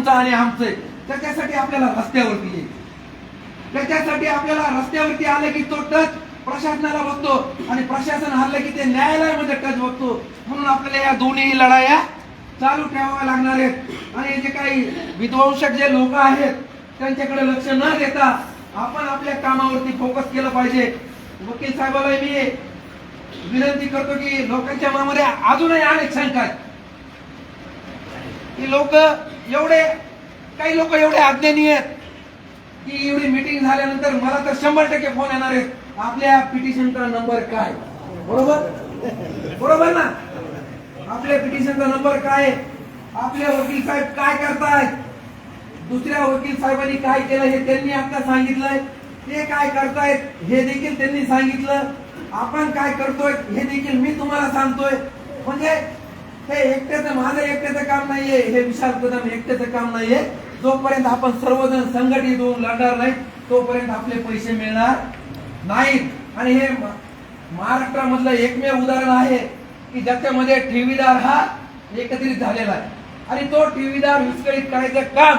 तुमचा आणि आमचं आहे. त्याच्यासाठी आपल्याला रस्त्यावरती यायचं त्याच्यासाठी आपल्याला रस्त्यावरती आलं की तो टच प्रशासनाला बघतो आणि प्रशासन हल्लं की ते न्यायालयामध्ये टच बघतो. म्हणून आपल्याला या दोन्ही लढाया चालू ठेवाव्या लागणार आहेत. आणि जे काही विध्वंसक जे लोक आहेत त्यांच्याकडे लक्ष न देता आपण आपल्या कामावरती फोकस केलं पाहिजे. वकील साहेबाला मी विनंती करतो की लोकांच्या मनामध्ये अजूनही अनेक शंका आहेत. की लोक एवढे काही लोक एवढे अज्ञानी आहेत की एवढी मीटिंग झाल्यानंतर मला तर शंभर टक्के फोन येणार आहेत. आपल्या पिटिशनचा नंबर काय? बरोबर? बरोबर ना? आपल्या पिटिशनचा नंबर काय? आहे? आपले वकील साहेब काय करतायत दुसऱ्या वकील साहेबांनी काय केलं हे त्यांनी आता सांगितलंय. ते काय करतायत हे देखील त्यांनी सांगितलं. आपण काय करतोय हे देखील मी तुम्हाला सांगतोय. म्हणजे हे एकट्याचं माझं एकट्याचं काम नाहीये हे विशाल कदम एकट्याचं काम नाहीये. जोपर्यंत आपण सर्वजण संघटित होऊन लढणार नाही तोपर्यंत आपले पैसे मिळणार नाहीत. आणि हे महाराष्ट्रामधलं एकमेव उदाहरण आहे की ज्याच्यामध्ये ठेवीदार हा एकत्रित झालेला आहे. आणि तो ठेवीदार विस्कळीत करायचं काम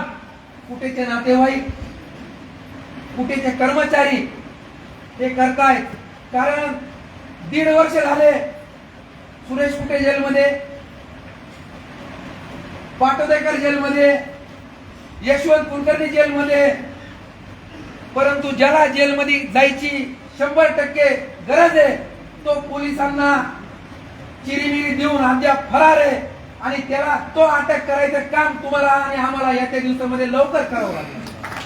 कुठेचे नातेवाईक कुठेचे कर्मचारी हे करतायत. कारण दीड वर्ष झाले सुरेश कुटे जेलमध्ये? पाटोदेकर जेलमध्ये यशवंत कुलकर्णी जेलमध्ये परंतु ज्याला जेलमध्ये जायची शंभर टक्के गरज आहे तो पोलिसांना चिरीमिरी देऊन अद्याप फरार आहे आणि त्याला तो अटक करायचं काम तुम्हाला आणि आम्हाला येत्या दिवसामध्ये लवकर करावं लागेल.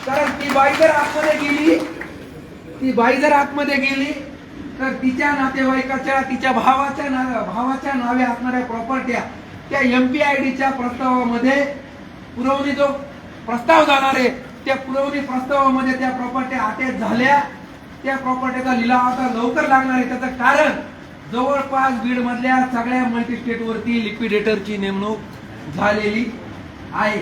कारण ती बाई जर आतमध्ये गेली ती बाई जर आतमध्ये गेली तर तिच्या नातेवाईकाच्या तिच्या भावाच्या ना- भावाच्या नावे असणाऱ्या प्रॉपर्ट्या त्या एम पी आय डीच्या प्रस्तावामध्ये पुरवणी जो प्रस्ताव जाणार आहे त्या पुरवणी प्रस्तावामध्ये त्या प्रॉपर्ट्या अटॅच झाल्या. त्या प्रॉपर्टीचा लिलाव आता लवकर लागणार आहे. त्याचं कारण जवळपास बीड मधल्या सगळ्या मल्टी स्टेट वरती लिक्विडेटरची नेमणूक झालेली आहे.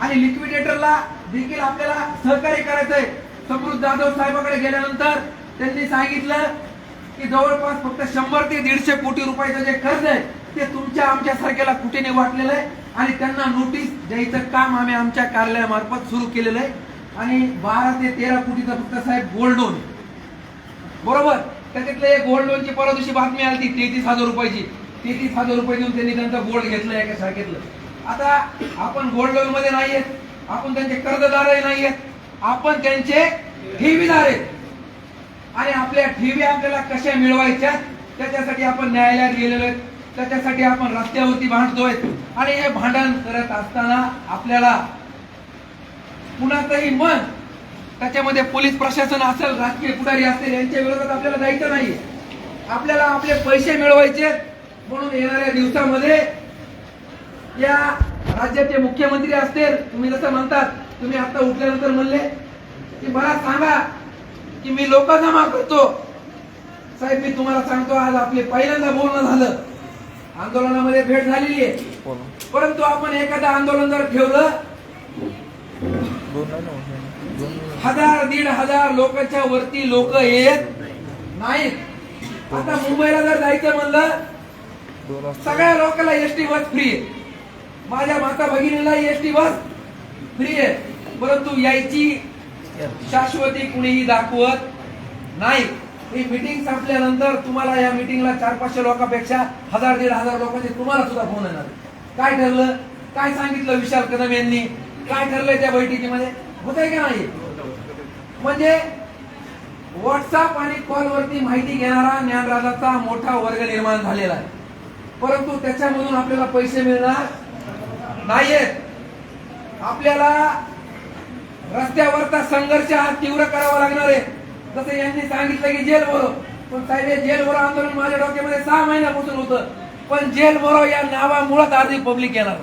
आणि लिक्विडेटरला देखील आपल्याला सहकार्य करायचंय. समृद्ध जाधव साहेबाकडे गेल्यानंतर त्यांनी सांगितलं की जवळपास फक्त शंभर ते दीडशे कोटी रुपयाचं जे कर्ज आहे ते तुमच्या आमच्या सारख्याला कुठेने वाटलेलं आहे? आणि त्यांना नोटीस द्यायचं काम आम्ही आमच्या कार्यालयामार्फत सुरू केलेलं आहे. आणि बारा ते तेरा कोटीचा फक्त साहेब गोल्ड लोन बरोबर? त्याच्यातलं एक गोल्ड लोनची परवा दिवशी बातमी आली ती तेहतीस हजार रुपयाची. तेहतीस हजार रुपये देऊन त्यांनी त्यांचं गोल्ड घेतलं एका शाखेतलं आता आपण गोल्ड लोनमध्ये नाहीयेत. आपण त्यांचे कर्जदारही नाहीयेत. आपण त्यांचे ठेवीदार आहेत. आणि आपल्या ठेवी आपल्याला कशा मिळवायच्या? त्याच्यासाठी आपण न्यायालयात गेलेलो आहेत. त्याच्यासाठी आपण रस्त्यावरती भांडतोय. आणि हे भांडण करत असताना आपल्याला कुणाचंही मन त्याच्यामध्ये पोलीस प्रशासन असेल राजकीय पुढारी असेल यांच्या विरोधात आपल्याला जायचं नाही. आपल्याला आपले पैसे मिळवायचे म्हणून येणाऱ्या दिवसामध्ये या राज्याचे मुख्यमंत्री असतील तुम्ही जसं म्हणतात तुम्ही आता उठल्यानंतर म्हणले की मला सांगा की मी लोक जमा करतो. साहेब मी तुम्हाला सांगतो आज आपले पहिल्यांदा बोलणं झालं. आंदोलनामध्ये भेट झालेली आहे. परंतु आपण एखादं आंदोलन जर ठेवलं हजार दीड हजार लोकांच्या वरती लोक येत नाहीत. आता मुंबईला जर जायचं म्हणलं सगळ्या लोकांना एसटी बस फ्री आहे. माझ्या माता भगिनीला एसटी बस फ्री आहे. परंतु यायची. शाश्वती कुणीही दाखवत नाही. ही मीटिंग संपल्यानंतर तुम्हाला या मीटिंगला चार पाचशे लोकांपेक्षा हजार दीड हजार लोकांचे तुम्हाला सुद्धा फोन येणार काय ठरलं? काय सांगितलं विशाल कदम यांनी? काय ठरलंय त्या बैठकीमध्ये? होत आहे का नाही? म्हणजे व्हॉट्सअप आणि कॉलवरती माहिती घेणारा ज्ञानराजाचा मोठा वर्ग निर्माण झालेला आहे. परंतु त्याच्यामधून आपल्याला पैसे मिळणार नाहीयेत. आपल्याला रस्त्यावरचा संघर्ष हा तीव्र करावा लागणार आहे. जसं यांनी सांगितलं की जेल भरो पण साहेब हे जेल भरो आंदोलन माझ्या डोक्यामध्ये सहा महिन्यापासून होतं. पण जेल भरो या नावामुळेच आधी पब्लिक येणार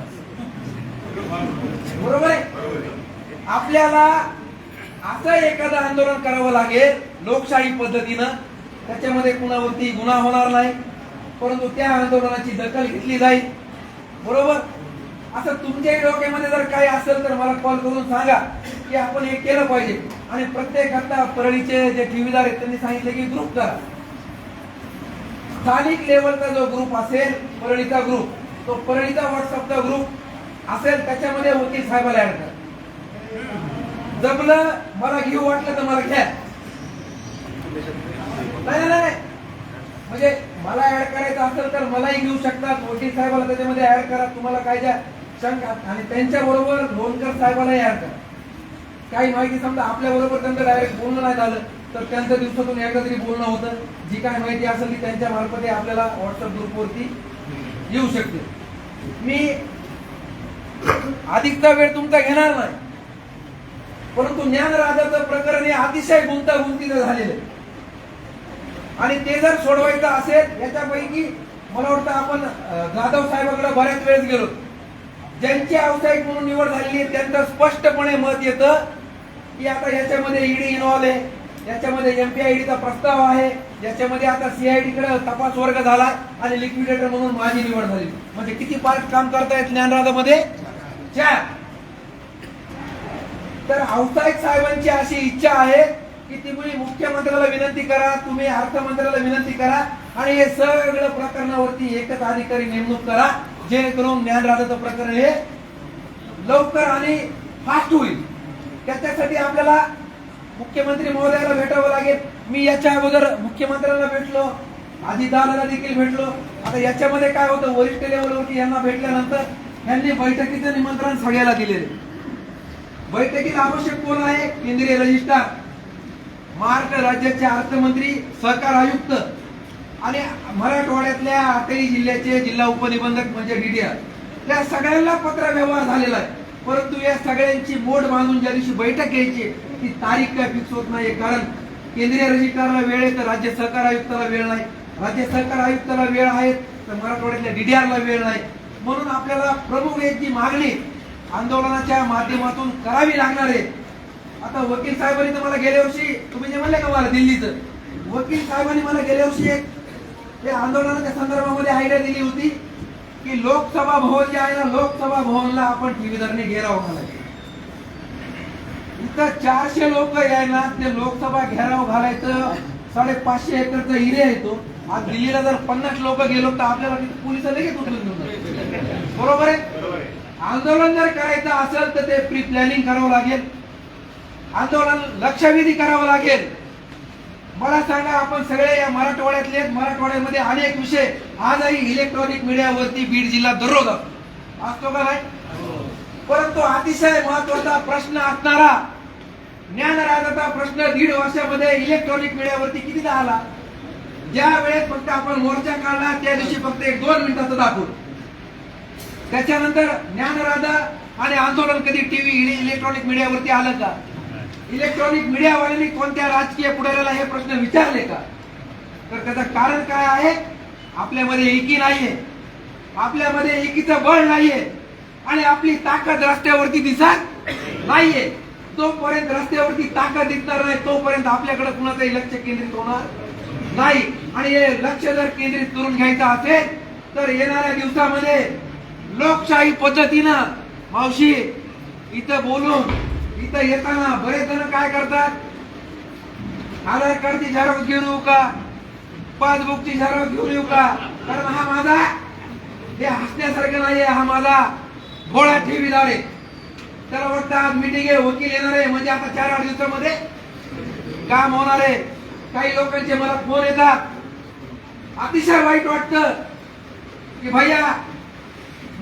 बरोबर आहे? आपल्याला असं एखादं आंदोलन करावं लागेल लोकशाही पद्धतीनं. त्याच्यामध्ये कुणावरती गुन्हा होणार नाही. परंतु त्या आंदोलनाची दखल घेतली जाईल. बरोबर? असं तुमच्याही डोक्यामध्ये जर काही असेल तर मला कॉल करून सांगा. की आपण हे केलं पाहिजे. आणि प्रत्येक आता परळीचे जे ठेवीदार आहेत त्यांनी सांगितले की ग्रुप करा. स्थानिक लेवलचा जो ग्रुप असेल परळीचा ग्रुप तो परळीचा व्हॉट्सअपचा ग्रुप असेल त्याच्यामध्ये वकील साहेबाला ऍड करा. जमलं मला घेऊ वाटलं तर मला घ्या. नाही नाही, नाही. म्हणजे मला ऍड करायचं असेल तर मलाही घेऊ शकतात. वकील साहेबाला त्याच्यामध्ये ऍड करा. तुम्हाला काय द्या? शंका. आणि त्यांच्या बरोबर लोणकर साहेबालाही ऍड करा. काही माहिती समजा आपल्या बरोबर त्यांचं डायरेक्ट बोलणं नाही झालं तर त्यांचं दिवसातून एकदा तरी बोलणं होतं. जी काय माहिती असेल ती त्यांच्या मार्फत आपल्याला व्हॉट्सअप ग्रुपवरती येऊ शकते. मी अधिकचा वेळ तुमचा घेणार नाही. परंतु ज्ञानराजाचं प्रकरण हे अतिशय गुंतागुंतीचं झालेलं आहे. आणि ते जर सोडवायचं असेल याच्यापैकी मला वाटतं आपण जाधव साहेबांकडे बऱ्याच वेळेस गेलो. ज्यांची व्यावसायिक म्हणून निवड झालेली आहे त्यांचं स्पष्टपणे मत येतं की आता याच्यामध्ये ईडी इन्व्हॉल्व आहे. याच्यामध्ये एमपीआयडीचा प्रस्ताव आहे. याच्यामध्ये आता सीआयडी कडे तपास वर्ग झाला आणि लिक्विडेटर म्हणून माझी निवड झाली. म्हणजे किती पार्ट काम करतायत ज्ञानराजामध्ये? चार. तर व्यावसायिक साहेबांची अशी इच्छा आहे की तुम्ही मुख्यमंत्र्याला विनंती करा तुम्ही अर्थमंत्र्याला विनंती करा आणि हे सगळं प्रकरणावरती एकच अधिकारी नेमणूक करा जेणेकरून ज्ञानराजाचं प्रकरण हे लवकर आणि फास्ट होईल. त्याच्यासाठी आपल्याला मुख्यमंत्री महोदयाला भेटावं लागेल. मी याच्या अगोदर मुख्यमंत्र्यांना भेटलो अजितदादाला देखील भेटलो. आता याच्यामध्ये काय होतं वरिष्ठ लेवलवरती यांना भेटल्यानंतर यांनी बैठकीचं निमंत्रण सगळ्याला दिलेले बैठकीत आवश्यक कोण आहे? केंद्रीय रजिस्ट्रार महाराष्ट्र राज्याचे अर्थमंत्री सहकार आयुक्त आणि मराठवाड्यातल्या आठही जिल्ह्याचे जिल्हा उपनिबंधक म्हणजे डीडीआर त्या सगळ्यांना पत्र व्यवहार झालेला आहे. परंतु या सगळ्यांची मोड बांधून ज्या दिवशी बैठक घ्यायची ती तारीख काय फिक्स होत नाही कारण केंद्रीय रजिस्ट्रारला वेळ आहे तर राज्य सहकार आयुक्ताला वेळ नाही. राज्य सहकार आयुक्ताला वेळ आहे तर मराठवाड्यातल्या डीडीआरला वेळ नाही. म्हणून आपल्याला प्रमुख यांची मागणी आंदोलनाच्या माध्यमातून करावी लागणार आहे. आता वकील साहेबांनी तर मला गेल्या वर्षी तुम्ही जे म्हणले का मला दिल्लीचं? वकील साहेबांनी मला गेल्या वर्षी एक आंदोलनाच्या संदर्भामध्ये आयडिया दिली होती. की लोकसभा भवन जे आहे ना लोकसभा भवनला आपण ठेवीदारने घेराव घालायचे इथं चारशे लोक यायला ते लोकसभा घेराव घालायचं साडेपाचशे एकरचा एरिया येतो आज दिल्लीला जर पन्नास लोक गेलो तर आपल्याला पोलीस लगेच उचलून घेऊन बरोबर आहे? आंदोलन जर करायचं असेल तर ते प्री प्लॅनिंग करावं लागेल. आंदोलन लक्षवेधी करावं लागेल. मला सांगा आपण सगळे या मराठवाड्यातले मराठवाड्यामध्ये अनेक विषय. आजही इलेक्ट्रॉनिक मीडियावरती बीड जिल्हा दररोज असतो. असतो का नाही? परंतु अतिशय महत्त्वाचा प्रश्न असणारा ज्ञानराजाचा प्रश्न दीड वर्षामध्ये इलेक्ट्रॉनिक मीडियावरती कितीदा आला? ज्या वेळेस फक्त आपण मोर्चा काढला त्या दिवशी फक्त एक दोन मिनिटाचं दाखवू. त्याच्यानंतर ज्ञानराजा आणि आंदोलन कधी टीव्ही इलेक्ट्रॉनिक मीडियावरती आलं का? इलेक्ट्रॉनिक मीडियावाल्यांनी कोणत्या राजकीय पुढाऱ्याला हे प्रश्न विचारले का? तर त्याचं कारण काय आहे? आपल्यामध्ये एकी नाहीये. आपल्यामध्ये एकीचं बळ नाहीये. आणि आपली ताकद रस्त्यावरती दिसत नाहीये. जोपर्यंत रस्त्यावरती ताकद दिसणार नाही तोपर्यंत आपल्याकडे कुणाचंही लक्ष केंद्रित होणार नाही. आणि हे लक्ष जर केंद्रित करून घ्यायचं असेल तर येणाऱ्या दिवसामध्ये लोकशाही पद्धतीनं मावशी इथं बोलून इथं येताना बरेच जण काय करतात? आधार कार्डची झेरॉक्स घेऊन येऊ का? पासबुकची झेरॉक्स घेऊन येऊ का? कारण हा माझा हे हसण्यासारखं नाहीये हा माझा भोळा ठेवीदार आहे त्याला वाटतं आज मिटिंग आहे वकील येणार आहे. म्हणजे आता चार आठ दिवसामध्ये काम होणार आहे. काही लोकांचे मला फोन येतात. अतिशय वाईट वाटतं की भैया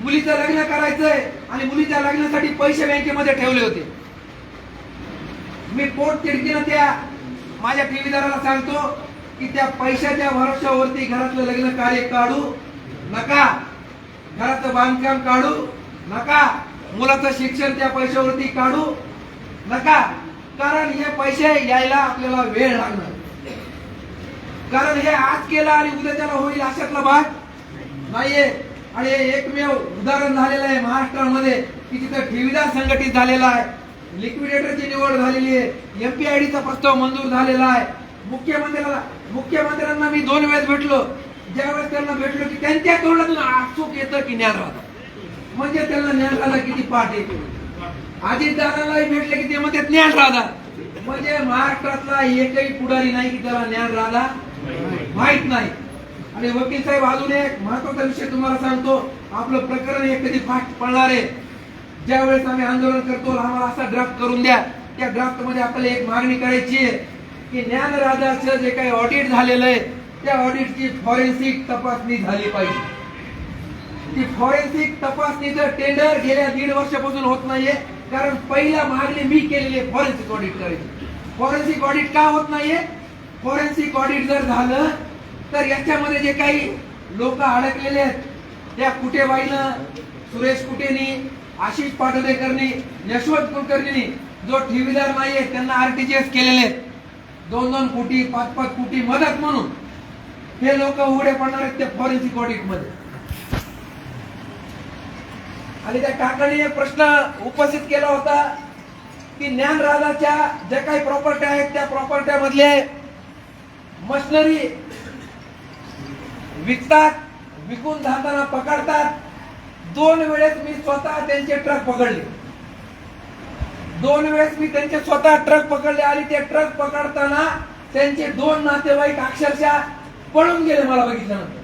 मुलीचं लग्न करायचंय आणि मुलीच्या लग्नासाठी पैसे बँकेमध्ये ठेवले होते. मी पोट तिडकीनं त्या माझ्या ठेवीदाराला सांगतो की त्या पैशाच्या भरोशावरती घरातलं लग्न कार्य काढू नका. घराचं बांधकाम काढू नका. मुलाचं शिक्षण त्या पैशावरती काढू नका. कारण हे पैसे यायला आपल्याला वेळ लागणार. कारण हे आज केलं आणि उद्या त्याला होईल अशातला भाग नाहीये. आणि हे एकमेव उदाहरण झालेलं आहे महाराष्ट्रामध्ये की तिथं ठेवीदार संघटित झालेला आहे. लिक्विडेटरची निवड झालेली आहे. एमपीआयडीचा प्रस्ताव मंजूर झालेला आहे. मुख्यमंत्र्याला मुख्यमंत्र्यांना मी दोन वेळेस भेटलो. ज्यावेळेस त्यांना भेटलो की त्यांच्या तोंडातून अचूक येतं की ज्ञान राहतं. म्हणजे त्यांना ज्ञान राहता किती पाठ येते. अजितदादालाही भेटले की ते म्हणते ज्ञान राधा. म्हणजे महाराष्ट्रातला एकही पुढारी नाही की त्याला ज्ञान राधा माहीत नाही. आणि वकील साहेब अजून एक महत्त्वाचा विषय तुम्हाला सांगतो. आपलं प्रकरण हे कधी फास्ट पडणार आहे. ज्यावेळेस आम्ही आंदोलन करतो आम्हाला असा ड्राफ्ट करून द्या. त्या ड्राफ्टमध्ये आपल्याला एक मागणी करायची आहे की ज्ञानराजाचं जे काही ऑडिट झालेलं आहे त्या ऑडिटची फॉरेन्सिक तपासणी झाली पाहिजे. ती फॉरेन्सिक तपासणीचं टेंडर गेल्या दीड वर्षापासून होत नाहीये कारण पहिल्या मागणी मी केलेली आहे फॉरेन्सिक ऑडिट करायची. फॉरेन्सिक ऑडिट का होत नाहीये? फॉरेन्सिक ऑडिट जर झालं तर याच्यामध्ये जे काही लोक अडकलेले आहेत त्या कुटेबाईनं सुरेश कुटेनी आशिष पाटोदेकरनी यशवंत कुलकर्णीनी जो ठेवीदार नाहीये त्यांना आरटीजीएस केलेले आहेत. दोन दोन कोटी पाच पाच कोटी मदत म्हणून हे लोक उघडे पडणार आहेत त्या फॉरेन्सिक ऑडिटमध्ये. आणि त्या काकाने एक प्रश्न उपस्थित केला होता की ज्ञानराजाच्या ज्या काही प्रॉपर्ट्या आहेत त्या प्रॉपर्ट्या मधले मशिनरी विकतात विकून जाताना पकडतात दोन वेळेस मी स्वतः त्यांचे ट्रक पकडले. दोन वेळेस मी त्यांचे स्वतः ट्रक पकडले आणि ते ट्रक पकडताना त्यांचे दोन नातेवाईक अक्षरशः पळून गेले मला बघितल्यानंतर.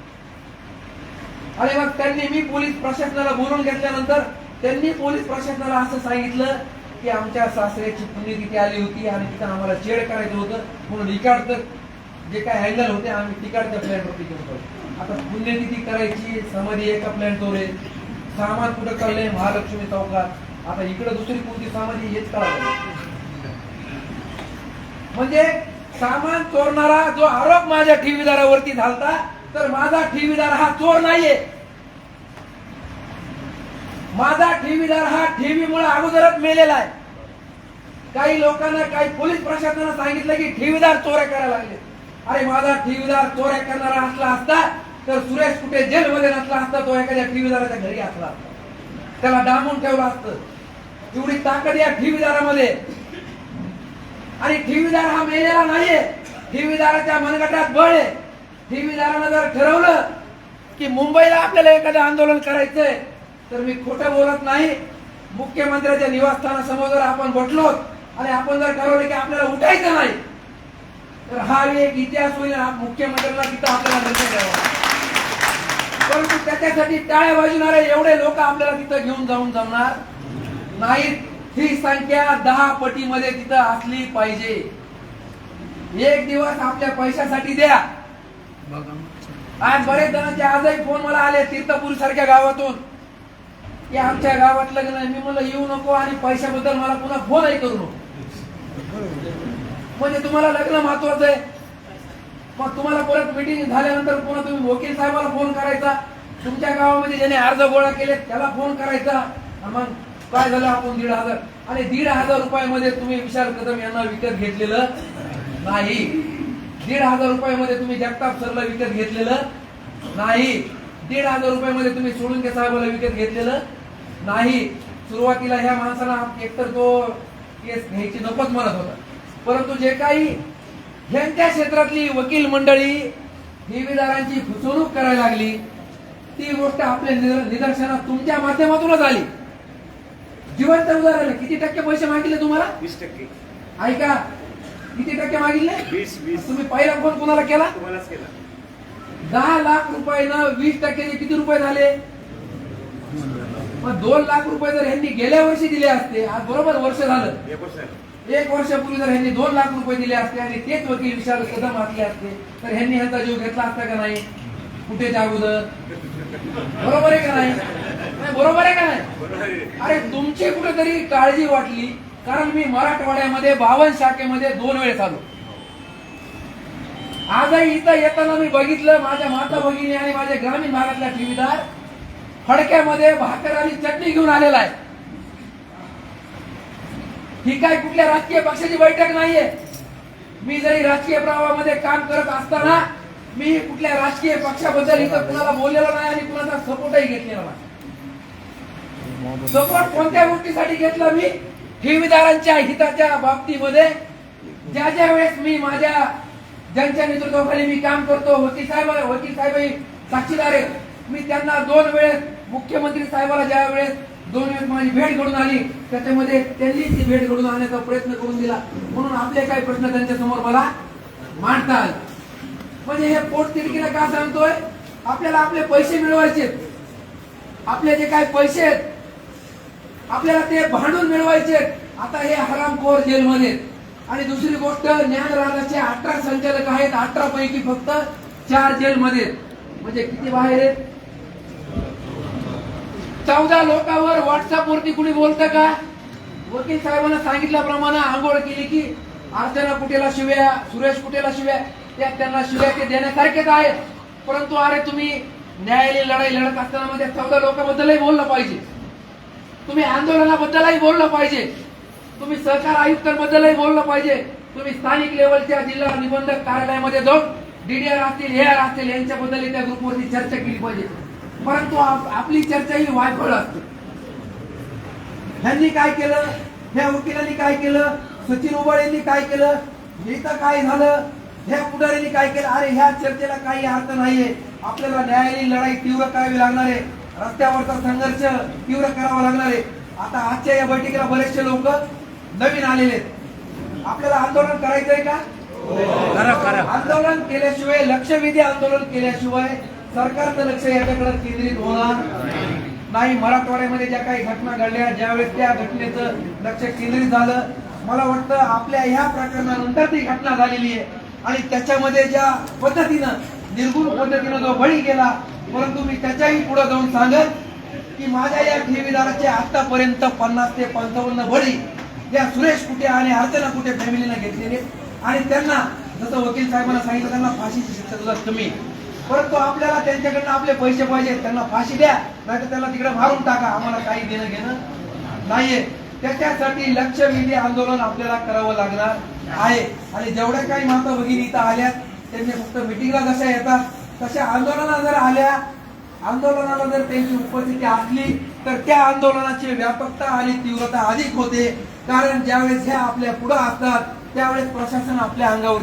आणि मग त्यांनी मी पोलीस प्रशासनाला बोलून घेतल्यानंतर त्यांनी पोलीस प्रशासनाला असं सांगितलं की आमच्या सासऱ्याची पुण्यतिथी आली होती आणि तिथं आम्हाला चेड करायचं होतं म्हणून इकडचं जे काय हँडल होते आम्ही तिकडच्या प्लॅनवरती घेऊन पडलो आता पुण्यतिथी करायची समाधी एका प्लॅनवर आहे सामान कुठं चाललंय? महालक्ष्मी चौकात. आता इकडे दुसरी कोणती सामान हेच कळालं म्हणजे सामान चोरणारा जो आरोप माझ्या ठेवीदारावरती झालता तर माझा ठेवीदार हा चोर नाहीये. माझा ठेवीदार हा ठेवीमुळे अगोदरच मेलेला आहे. काही लोकांना काही पोलीस प्रशासनानं सांगितलं की ठेवीदार चोऱ्या करायला लागले. अरे माझा ठेवीदार चोऱ्या करणारा असला असता तर सुरेश कुठे जेलमध्ये नसला असता तो एखाद्या ठेवीदाराच्या घरी असला. असता त्याला डांबून ठेवलं असतं. एवढी ताकद या ठेवीदारामध्ये आणि ठेवीदार हा मेलेला नाहीये. ठेवीदाराच्या मनगटात बळ आहे. ठेवीदारानं जर ठरवलं की मुंबईला आपल्याला एखादं आंदोलन करायचंय तर मी खोटं बोलत नाही. मुख्यमंत्र्याच्या निवासस्थानासमोर जर आपण बटलो आणि आपण जर ठरवलं की आपल्याला उठायचं नाही तर हा एक इतिहास होईल मुख्यमंत्र्यांना तिथं आपल्याला निर्णय द्यावा. परंतु त्याच्यासाठी टाळ्या वाजणारे एवढे लोक आपल्याला तिथं घेऊन जाऊन जमणार नाहीत. ही संख्या दहा पटीमध्ये तिथं असली पाहिजे. एक दिवस आपल्या पैशासाठी द्या. आज बरेच जणांचे आजही फोन मला आले तीर्थपूर सारख्या गावातून. की आमच्या गावात लग्न आहे. मी म्हणलं येऊ नको आणि पैशाबद्दल मला पुन्हा फोनही करू नको. म्हणजे तुम्हाला लग्न महत्वाचं आहे. मग तुम्हाला परत मिटिंग झाल्यानंतर पुन्हा तुम्ही वकील साहेबाला फोन करायचा. तुमच्या गावामध्ये ज्याने अर्ज गोळा केले त्याला फोन करायचा. मग काय झालं आपण दीड हजार? आणि दीड हजार रुपयामध्ये तुम्ही विशाल कदम यांना विकत घेतलेलं नाही. दीड हजार रुपयामध्ये तुम्ही जगताप सरला विकत घेतलेलं नाही. दीड हजार रुपयामध्ये तुम्ही सोळुंके साहेबाला विकत घेतलेलं नाही. सुरुवातीला ह्या माणसाला एकतर तो केस घ्यायची नकोच म्हणत होता. परंतु जे काही ह्यांच्या क्षेत्रातली वकील मंडळी ठेवीदारांची फसवणूक करायला लागली. ती गोष्ट आपल्या निदर- निदर्शनात तुमच्या माध्यमातूनच आली. जिवंत उदाहरण. किती टक्के पैसे मागितले तुम्हाला? वीस टक्के. ऐका किती टक्के मागितले? वीस वीस. तुम्ही पहिला फोन कुणाला केला? तुम्हालाच केला. दहा लाख रुपयानं वीस टक्क्याचे किती रुपये झाले? मग दोन लाख रुपये जर ह्यांनी गेल्या वर्षी दिले असते आज बरोबर वर्ष झालं. एक वर्षापूर्वी जर ह्यांनी दोन लाख रुपये दिले असते आणि तेच वकील विशाल कदम असले असते तर ह्यांनी ह्यांचा जीव घेतला असता का नाही? कुठे अगोदर? बरोबर आहे का नाही? बरोबर आहे का नाही? अरे तुमची कुठेतरी काळजी वाटली कारण मी मराठवाड्यामध्ये बावन शाखेमध्ये दोन वेळेस आलो. आजही इथं येताना मी बघितलं माझ्या माता भगिनी आणि माझ्या ग्रामीण भागातल्या ठेवीदार फडक्यामध्ये भाकर आणि चटणी घेऊन आलेला आहे. ही काय कुठल्या राजकीय पक्षाची बैठक नाहीये? मी जरी राजकीय प्रवाहामध्ये काम करत असताना मी कुठल्या राजकीय पक्षाबद्दल इथं कुणाला बोललेलो नाही आणि कुणाचा सपोर्टही घेतलेला नाही. सपोर्ट कोणत्या गोष्टीसाठी घेतला मी? ठेवीदारांच्या हिताच्या बाबतीमध्ये. ज्या ज्या वेळेस मी माझ्या ज्यांच्या नेतृत्वाखाली मी काम करतो वकील साहेब वकील साहेब साक्षीदार आहेत. मी त्यांना दोन वेळेस मुख्यमंत्री साहेबाला ज्या वेळेस दोन वेळेस माझी भेट घडून आली. त्याच्यामध्ये त्यांनी ती भेट घडून आणण्याचा प्रयत्न करून दिला. म्हणून आपले काही प्रश्न त्यांच्यासमोर मला मांडतात. म्हणजे हे पोट तिडकीला का सांगतोय? आपल्याला आपले पैसे मिळवायचे. आपले जे काही पैसे आहेत आपल्याला ते भांडून मिळवायचे. आता हे हरामखोर जेलमध्ये. आणि दुसरी गोष्ट ज्ञानराजाचे अठरा संचालक आहेत. अठरा पैकी फक्त चार जेलमध्ये. म्हणजे किती बाहेर आहेत? चौदा लोकांवर व्हॉट्सअपवरती कुणी बोलतं का? वकील साहेबांना सांगितल्याप्रमाणे आंघोळ केली की अर्चना कुठेला शिव्या सुरेश कुठेला शिव्या त्या त्यांना शिव्या ते देण्यासारखेच आहेत. परंतु अरे तुम्ही न्यायालयीन लढाई लढत असताना मध्ये चौदा लोकांबद्दलही बोललं पाहिजे. तुम्ही आंदोलनाबद्दलही बोललं पाहिजे. तुम्ही सहकार आयुक्तांबद्दलही बोललं पाहिजे. तुम्ही स्थानिक लेवलच्या जिल्हा निबंधक कार्यालयामध्ये जाऊन डीडीआर असतील एआर असतील यांच्याबद्दल त्या ग्रुपवरती चर्चा केली पाहिजे. परंतु आप- आपली चर्चा ही वायफळ असते. ह्यांनी काय केलं? ह्या वकिलांनी काय केलं? सचिन उबाळ यांनी काय केलं? इथं काय झालं? ह्या पुढाऱ्यांनी काय केलं? अरे ह्या चर्चेला काही अर्थ नाहीये. आपल्याला न्यायालयीन लढाई तीव्र करावी लागणार आहे. रस्त्यावरचा संघर्ष तीव्र करावा लागणार आहे. आता आजच्या या बैठकीला बरेचसे लोक नवीन आलेले आहेत. आपल्याला आंदोलन करायचंय का? आंदोलन केल्याशिवाय लक्षवेधी आंदोलन केल्याशिवाय सरकारचं लक्ष याच्याकडे केंद्रित होणार नाही. मराठवाड्यामध्ये ज्या काही घटना घडल्या ज्यावेळेस त्या घटनेचं लक्ष केंद्रित झालं मला वाटतं आपल्या ह्या प्रकरणानंतर ती घटना झालेली आहे. आणि त्याच्यामध्ये ज्या पद्धतीनं निर्गुण पद्धतीनं जो बळी गेला परंतु मी त्याच्याही पुढे जाऊन सांगत की माझ्या या ठेवीदाराचे आतापर्यंत पन्नास ते पंचावन्न बळी या सुरेश कुठे आणि अर्चना कुठे फॅमिलीनं घेतलेले. आणि त्यांना जसं वकील साहेबांना सांगितलं त्यांना फाशीची शिक्षा सुद्धा कमी परंतु आपल्याला त्यांच्याकडनं आपले पैसे पाहिजे त्यांना फाशी द्या नाहीतर त्यांना तिकडे मारून टाका. आम्हाला काही देणं घेणं नाहीये. त्याच्यासाठी लक्षवेधी आंदोलन आपल्याला करावं लागणार आहे. आणि जेवढ्या काही माता भगिनी इथं आल्या त्यांनी फक्त मिटिंगला जशा येतात तशा आंदोलनाला जर आल्या आंदोलनाला जर त्यांची उपस्थिती असली तर त्या आंदोलनाची व्यापकता आणि तीव्रता अधिक होते. कारण ज्यावेळेस ह्या आपल्या पुढं असतात त्यावेळेस प्रशासन आपल्या अंगावरती